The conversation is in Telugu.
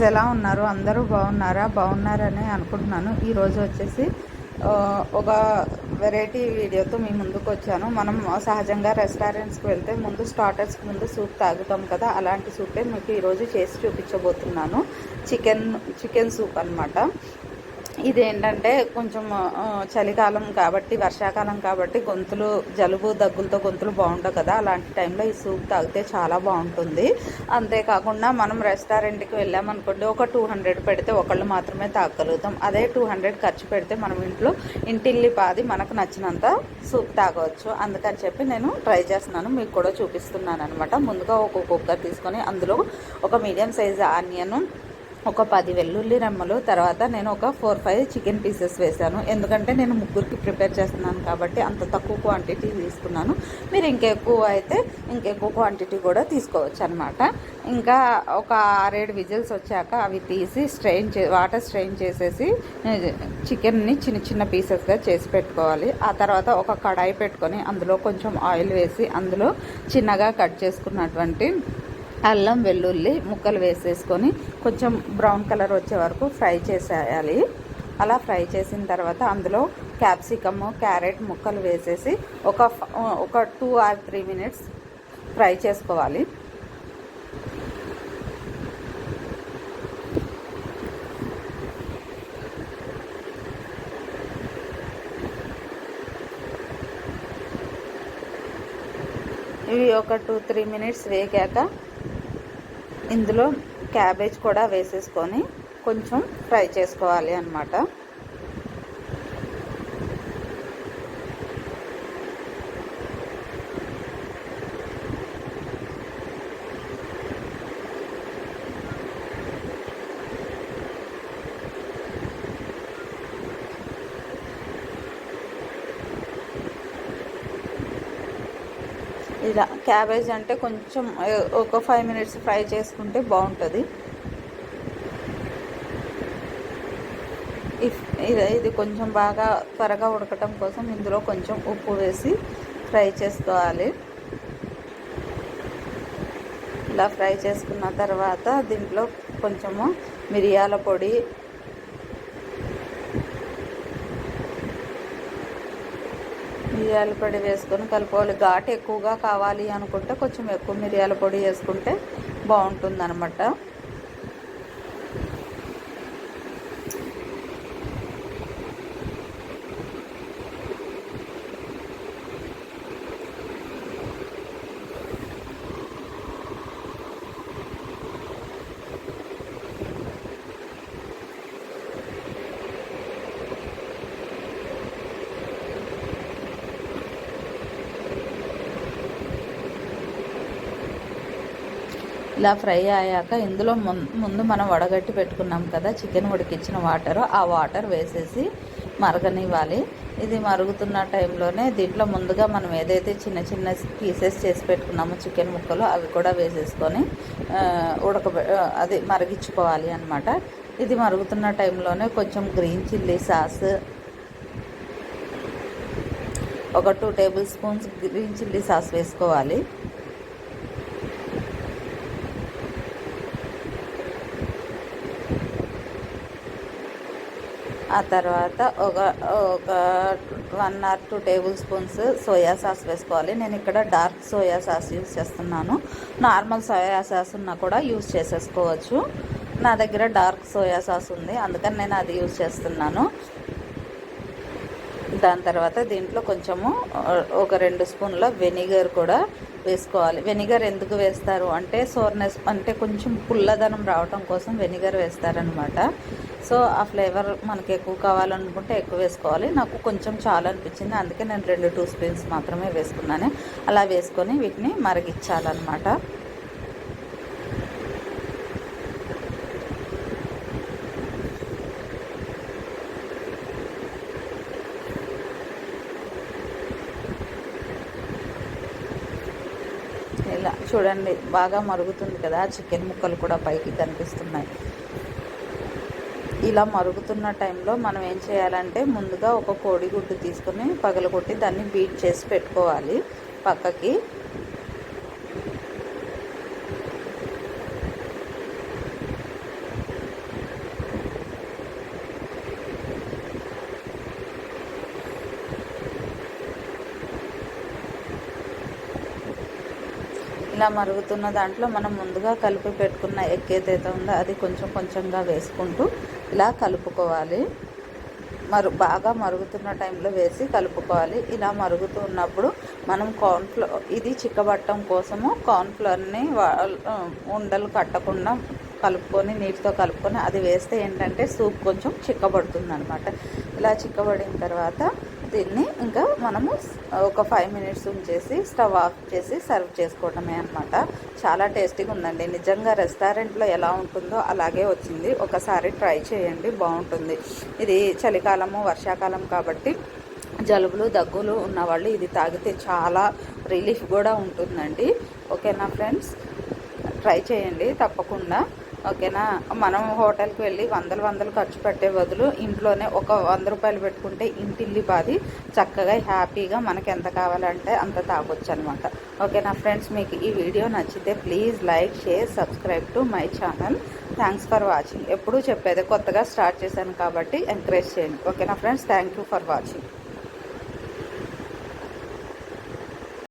ఎలా ఉన్నారు? అందరూ బాగున్నారా? బాగున్నారని అనుకుంటున్నాను. ఈరోజు వచ్చేసి ఒక వెరైటీ వీడియోతో మీ ముందుకు వచ్చాను. మనం సహజంగా రెస్టారెంట్స్కి వెళ్తే ముందు స్టార్టర్స్కి ముందు సూప్ తాగుతాం కదా? అలాంటి సూపే మీకు ఈరోజు చేసి చూపించబోతున్నాను. చికెన్ చికెన్ సూప్ అన్నమాట. ఇదేంటంటే కొంచెం చలికాలం కాబట్టి వర్షాకాలం కాబట్టి గొంతులు జలుబు దగ్గులతో గొంతులు బాగుంటాయి కదా. అలాంటి టైంలో ఈ సూప్ తాగితే చాలా బాగుంటుంది. అంతేకాకుండా మనం రెస్టారెంట్కి వెళ్ళామనుకోండి ఒక టూ హండ్రెడ్ పెడితే ఒకళ్ళు మాత్రమే తాగలుగుతాం అదే టూ హండ్రెడ్ ఖర్చు పెడితే మనం ఇంట్లో ఇంటిల్లి పాది మనకు నచ్చినంత సూప్ తాగవచ్చు. అందుకని చెప్పి నేను ట్రై చేస్తున్నాను. మీకు కూడా చూపిస్తున్నాను అనమాట ముందుగా ఒక కుక్కర్ తీసుకొని అందులో ఒక మీడియం సైజ్ ఆనియన్ ఒక పది వెల్లుల్లి రెమ్మలు తర్వాత నేను ఒక ఫోర్ ఫైవ్ చికెన్ పీసెస్ వేశాను. ఎందుకంటే నేను ముగ్గురికి ప్రిపేర్ చేస్తున్నాను కాబట్టి అంత తక్కువ క్వాంటిటీ తీసుకున్నాను. మీరు ఇంకెక్కువ అయితే ఇంకెక్కువ క్వాంటిటీ కూడా తీసుకోవచ్చు అనమాట ఇంకా ఒక ఆరేడు విజిల్స్ వచ్చాక అవి తీసి స్ట్రెయిన్ చే వాటర్ స్ట్రెయిన్ చేసేసి చికెన్ని చిన్న చిన్న పీసెస్గా చేసి పెట్టుకోవాలి. ఆ తర్వాత ఒక కడాయి పెట్టుకొని అందులో కొంచెం ఆయిల్ వేసి అందులో చిన్నగా కట్ చేసుకున్నటువంటి అల్లం వెల్లుల్లి ముక్కలు వేసేసుకొని కొంచెం బ్రౌన్ కలర్ వచ్చే వరకు ఫ్రై చేసేయాలి. అలా ఫ్రై చేసిన తర్వాత అందులో క్యాప్సికమ్ క్యారెట్ ముక్కలు వేసేసి ఒక ఒక two or three minutes fry చేసుకోవాలి. ఇవి ఒక టూ త్రీ మినిట్స్ వేగాక ఇందులో క్యాబేజ్ కూడా వేసేసుకొని కొంచెం ఫ్రై చేసుకోవాలి అన్నమాట. ఇలా క్యాబేజ్ అంటే కొంచెం ఒక ఫైవ్ మినిట్స్ ఫ్రై చేసుకుంటే బాగుంటుంది. ఇది ఇది కొంచెం బాగా త్వరగా ఉడకటం కోసం ఇందులో కొంచెం ఉప్పు వేసి ఫ్రై చేసుకోవాలి. ఇలా ఫ్రై చేసుకున్న తర్వాత దీంట్లో కొంచెము మిరియాల పొడి మిరియాల పొడి వేసుకొని కలుపుకోవాలి. ఘాటు ఎక్కువగా కావాలి అనుకుంటే కొంచెం ఎక్కువ మిరియాల పొడి వేసుకుంటే బాగుంటుంది అనమాట ఇలా ఫ్రై అయ్యాక ఇందులో ముందు మనం వడగట్టి పెట్టుకున్నాం కదా చికెన్ ఉడికించిన వాటర్ ఆ వాటర్ వేసేసి మరగనివ్వాలి. ఇది మరుగుతున్న టైంలోనే దీంట్లో ముందుగా మనం ఏదైతే చిన్న చిన్న పీసెస్ చేసి పెట్టుకున్నామో చికెన్ ముక్కలు అవి కూడా వేసేసుకొని ఉడక ఉడకబె అది మరిగించుకోవాలి అనమాట ఇది మరుగుతున్న టైంలోనే కొంచెం గ్రీన్ చిల్లీ సాస్ ఒక two tablespoons green chilli sauce వేసుకోవాలి. ఆ తర్వాత ఒక ఒక one or two tablespoons soya sauce వేసుకోవాలి. నేను ఇక్కడ డార్క్ సోయా సాస్ యూస్ చేస్తున్నాను. నార్మల్ సోయా సాస్ ఉన్నా కూడా యూస్ చేసేసుకోవచ్చు. నా దగ్గర డార్క్ సోయా సాస్ ఉంది. అందుకని నేను అది యూస్ చేస్తున్నాను. దాని తర్వాత దీంట్లో కొంచెము ఒక రెండు స్పూన్ల వెనిగర్ కూడా వేసుకోవాలి. వెనిగర్ ఎందుకు వేస్తారు అంటే సోర్నెస్ అంటే కొంచెం పుల్లదనం రావటం కోసం వెనిగర్ వేస్తారనమాట సో ఆ ఫ్లేవర్ మనకి ఎక్కువ కావాలనుకుంటే ఎక్కువ వేసుకోవాలి. నాకు కొంచెం చాలా అనిపించింది. అందుకే నేను రెండు టూ స్పూన్స్ మాత్రమే వేసుకున్నాను. అలా వేసుకొని వీటిని మరిగించాలన్నమాట. ఇలా చూడండి బాగా మరుగుతుంది కదా. చికెన్ ముక్కలు కూడా పైకి కనిపిస్తున్నాయి. ఇలా మరుగుతున్న టైంలో మనం ఏం చేయాలంటే ముందుగా ఒక కోడిగుడ్డు తీసుకొని పగలగొట్టి దాన్ని బీట్ చేసి పెట్టుకోవాలి పక్కకి. ఇలా మరుగుతున్న దాంట్లో మనం ముందుగా కలిపి పెట్టుకున్న ఎగ్ ఏదైతే ఉందో అది కొంచెం కొంచెంగా వేసుకుంటూ ఇలా కలుపుకోవాలి. మరు బాగా మరుగుతున్న టైంలో వేసి కలుపుకోవాలి. ఇలా మరుగుతూ ఉన్నప్పుడు మనం కార్న్ఫ్లో ఇది చిక్కబట్టం కోసము కార్న్ఫ్లోర్ని ఉండలు కట్టకుండా కలుపుకొని నీటితో కలుపుకొని అది వేస్తే ఏంటంటే సూప్ కొంచెం చిక్కబడుతుంది అనమాట ఇలా చిక్కబడిన తర్వాత దీన్ని ఇంకా మనము ఒక ఫైవ్ మినిట్స్ ఉంచేసి స్టవ్ ఆఫ్ చేసి సర్వ్ చేసుకోవడమే అనమాట చాలా టేస్టీగా ఉందండి. నిజంగా రెస్టారెంట్లో ఎలా ఉంటుందో అలాగే వచ్చింది. ఒకసారి ట్రై చేయండి బాగుంటుంది. ఇది చలికాలము వర్షాకాలం కాబట్టి జలుబులు దగ్గులు ఉన్నవాళ్ళు ఇది తాగితే చాలా రిలీఫ్ కూడా ఉంటుందండి. ఓకేనా ఫ్రెండ్స్ ట్రై చేయండి తప్పకుండా. ఓకేనా? మనం హోటల్కి వెళ్ళి వందలు వందలు ఖర్చు పెట్టే బదులు ఇంట్లోనే ఒక వంద రూపాయలు పెట్టుకుంటే ఇంటిల్లి బాది చక్కగా హ్యాపీగా మనకి ఎంత కావాలంటే అంత తాగొచ్చు అనమాట ఓకేనా ఫ్రెండ్స్? మీకు ఈ వీడియో నచ్చితే please like share subscribe to my channel. Thanks for watching ఎప్పుడూ చెప్పేది కొత్తగా స్టార్ట్ చేశాను కాబట్టి ఎంకరేజ్ చేయండి. ఓకేనా friends? Thank you for watching